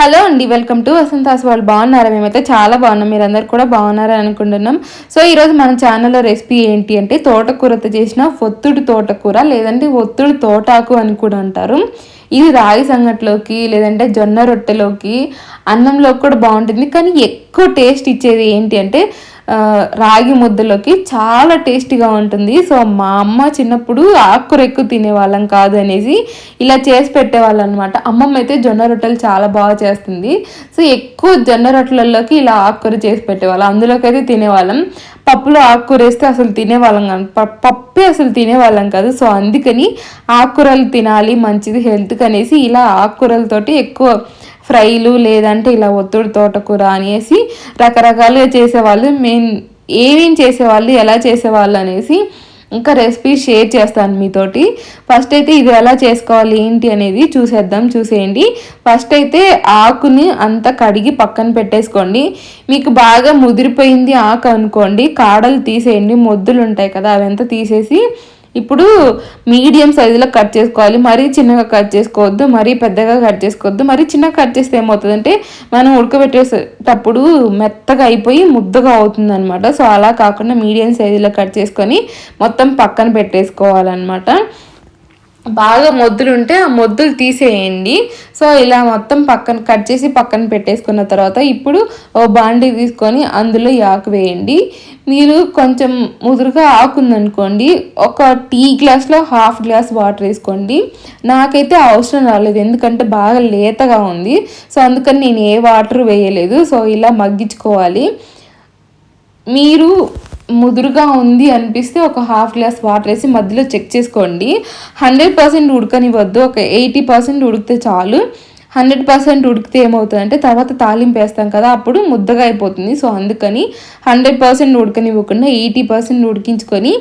Hello అండి welcome to Vasantha's వాళ్ళు. బాగున్నారా? మేమైతే చాలా బాగున్నాం. మీరందరు కూడా బాగున్నారని అనుకుంటున్నాం. సో ఈరోజు మన ఛానల్లో రెసిపీ ఏంటి అంటే తోటకూరతో చేసిన ఒత్తుడి తోటకూర లేదంటే ఒత్తుడు తోటాకు అని కూడా అంటారు. ఇది రాగి సంగట్లోకి లేదంటే జొన్న రొట్టెలోకి అన్నంలోకి కూడా బాగుంటుంది. కానీ ఎక్కువ టేస్ట్ ఇచ్చేది ఏంటి అంటే రాగి ముద్దలోకి చాలా టేస్టీగా ఉంటుంది. సో మా అమ్మ చిన్నప్పుడు ఆకుకూర ఎక్కువ తినేవాళ్ళం కాదు అనేసి ఇలా చేసి పెట్టేవాళ్ళం అనమాట అమ్మమ్మ అయితే జొన్న రొట్టెలు చాలా బాగా చేస్తుంది. సో ఎక్కువ జొన్న రొట్టెలలోకి ఇలా ఆకుకూర చేసి పెట్టేవాళ్ళం. అందులోకి అయితే తినేవాళ్ళం. పప్పులో ఆకుకూర వేస్తే అసలు తినేవాళ్ళం కాదు. పప్పే అసలు తినేవాళ్ళం కాదు. సో అందుకని ఆకుకూరలు తినాలి మంచిది హెల్త్కి అనేసి ఇలా ఆకుకూరలతోటి ఎక్కువ ఫ్రైలు లేదంటే ఇలా ఒత్తుడు తోటకూర అనేసి రకరకాలుగా చేసేవాళ్ళు. మెయిన్ ఏమేం చేసేవాళ్ళు ఎలా చేసేవాళ్ళు అనేసి ఇంకా రెసిపీ షేర్ చేస్తాను మీతోటి. ఫస్ట్ అయితే ఇది ఎలా చేసుకోవాలి ఏంటి అనేది చూసేద్దాం చూసేయండి. ఫస్ట్ అయితే ఆకుని అంతా కడిగి పక్కన పెట్టేసుకోండి. మీకు బాగా ముదిరిపోయింది ఆకు అనుకోండి. కాడలు తీసేయండి. మొద్దులు ఉంటాయి కదా అవంతా తీసేసి ఇప్పుడు మీడియం సైజులో కట్ చేసుకోవాలి. మరీ చిన్నగా కట్ చేసుకోవద్దు మరీ పెద్దగా కట్ చేసుకోవద్దు మరీ చిన్నగా కట్ చేస్తే ఏమవుతుందంటే మనం ఉడకబెట్టేటప్పుడు మెత్తగా అయిపోయి ముద్దగా అవుతుంది అనమాట సో అలా కాకుండా మీడియం సైజులో కట్ చేసుకొని మొత్తం పక్కన పెట్టేసుకోవాలన్నమాట. బాగా మొద్దులు ఉంటే ఆ మొద్దులు తీసేయండి. సో ఇలా మొత్తం పక్కన కట్ చేసి పక్కన పెట్టేసుకున్న తర్వాత ఇప్పుడు ఓ బాండీ తీసుకొని అందులో ఆకు వేయండి. మీరు కొంచెం ముదురుగా ఆకుందనుకోండి ఒక టీ గ్లాస్లో హాఫ్ గ్లాస్ వాటర్ వేసుకోండి. నాకైతే అవసరం రాలేదు ఎందుకంటే బాగా లేతగా ఉంది. సో అందుకని నేను ఏ వాటర్ వేయలేదు. సో ఇలా మగ్గించుకోవాలి. మీరు ముదురుగా ఉంది అనిపిస్తే ఒక హాఫ్ గ్లాస్ వాటర్ వేసి మధ్యలో చెక్ చేసుకోండి. హండ్రెడ్ పర్సెంట్ ఉడకనివ్వద్దు. ఒక ఎయిటీ పర్సెంట్ ఉడికితే చాలు. హండ్రెడ్ పర్సెంట్ ఉడికితే ఏమవుతుందంటే తర్వాత తాలింపు వేస్తాం కదా అప్పుడు ముద్దగా అయిపోతుంది. సో అందుకని హండ్రెడ్ పర్సెంట్ ఉడకనివ్వకుండా ఎయిటీ పర్సెంట్ ఉడికించుకొని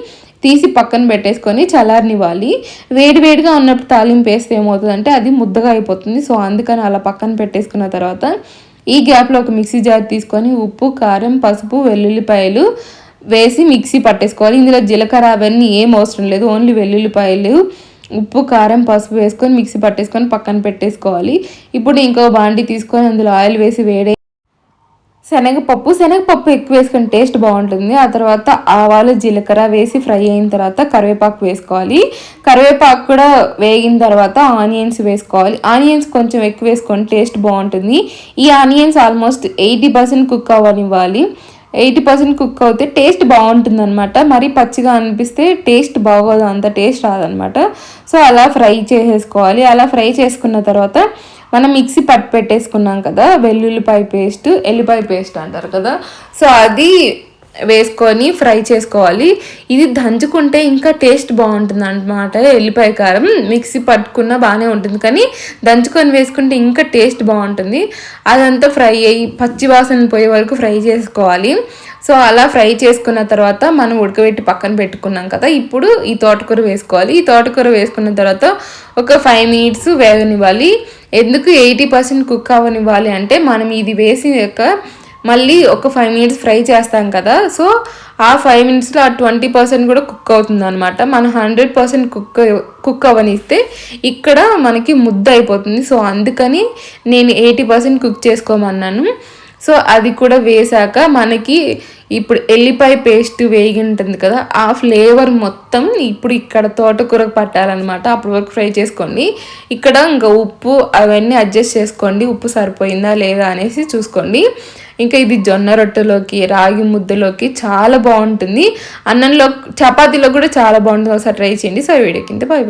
తీసి పక్కన పెట్టేసుకొని చల్లారనివ్వాలి. వేడి వేడిగా ఉన్నప్పుడు తాలింపు వేస్తే ఏమవుతుందంటే అది ముద్దగా అయిపోతుంది. సో అందుకని అలా పక్కన పెట్టేసుకున్న తర్వాత ఈ గ్యాప్లో ఒక మిక్సీ జార్ తీసుకొని ఉప్పు కారం పసుపు వెల్లుల్లిపాయలు వేసి మిక్సీ పట్టేసుకోవాలి. ఇందులో జీలకర్ర అవన్నీ ఏం అవసరం లేదు. ఓన్లీ వెల్లుల్లిపాయలు ఉప్పు కారం పసుపు వేసుకొని మిక్సీ పట్టేసుకొని పక్కన పెట్టేసుకోవాలి. ఇప్పుడు ఇంకో బాండి తీసుకొని అందులో ఆయిల్ వేసి వేడే శనగపప్పు. శనగపప్పు ఎక్కువ వేసుకొని టేస్ట్ బాగుంటుంది. ఆ తర్వాత ఆవాలు జీలకర్ర వేసి ఫ్రై అయిన తర్వాత కరివేపాకు వేసుకోవాలి. కరివేపాకు కూడా వేగిన తర్వాత ఆనియన్స్ వేసుకోవాలి. ఆనియన్స్ కొంచెం ఎక్కువ వేసుకొని టేస్ట్ బాగుంటుంది. ఈ onions almost eighty percent cook అవ్వనివ్వాలి. Eighty percent cook అవుతే టేస్ట్ బాగుంటుంది అనమాట మరీ పచ్చిగా అనిపిస్తే టేస్ట్ బాగోదు అంత టేస్ట్ రాదనమాట సో అలా ఫ్రై చేసేసుకోవాలి. అలా ఫ్రై చేసుకున్న తర్వాత మనం మిక్సీ పట్టు పెట్టేసుకున్నాం కదా వెల్లుల్లిపాయ పేస్ట్ ఎల్లిపాయ పేస్ట్ అంటారు కదా. సో అది వేసుకొని ఫ్రై చేసుకోవాలి. ఇది దంచుకుంటే ఇంకా టేస్ట్ బాగుంటుంది అనమాట ఎల్లిపాయ కారం మిక్సీ పట్టుకున్న బాగానే ఉంటుంది. కానీ దంచుకొని వేసుకుంటే ఇంకా టేస్ట్ బాగుంటుంది. అదంతా ఫ్రై అయ్యి పచ్చి వాసన పోయే వరకు ఫ్రై చేసుకోవాలి. సో అలా ఫ్రై చేసుకున్న తర్వాత మనం ఉడకబెట్టి పక్కన పెట్టుకున్నాం కదా ఇప్పుడు ఈ తోటకూర వేసుకోవాలి. ఈ తోటకూర వేసుకున్న తర్వాత ఒక ఫైవ్ మినిట్స్ వేగనివ్వాలి. ఎందుకు ఎయిటీ పర్సెంట్ కుక్ అవ్వనివ్వాలి అంటే మనం ఇది వేసి యొక్క మళ్ళీ ఒక ఫైవ్ మినిట్స్ ఫ్రై చేస్తాం కదా సో ఆ ఫైవ్ మినిట్స్లో ఆ ట్వంటీ పర్సెంట్ కూడా కుక్ అవుతుంది అనమాట మనం హండ్రెడ్ పర్సెంట్ కుక్ కుక్ అవనిస్తే ఇక్కడ మనకి ముద్ద అయిపోతుంది. సో అందుకని నేను ఎయిటీ పర్సెంట్ కుక్ చేసుకోమన్నాను. సో అది కూడా వేసాక మనకి ఇప్పుడు ఎల్లిపాయ పేస్ట్ వేగి ఉంటుంది కదా ఆ ఫ్లేవర్ మొత్తం ఇప్పుడు ఇక్కడ తోటకూరకు పట్టాలన్నమాట. అప్పటి వరకు ఫ్రై చేసుకోండి. ఇక్కడ ఇంకా ఉప్పు అవన్నీ అడ్జస్ట్ చేసుకోండి. ఉప్పు సరిపోయిందా లేదా అనేసి చూసుకోండి. ఇంకా ఇది జొన్న రొట్టెలోకి రాగి ముద్దలోకి చాలా బాగుంటుంది. అన్నంలో చపాతీలో కూడా చాలా బాగుంటుంది. ఒకసారి ట్రై చేయండి. సో వీడియో కింద బాయ్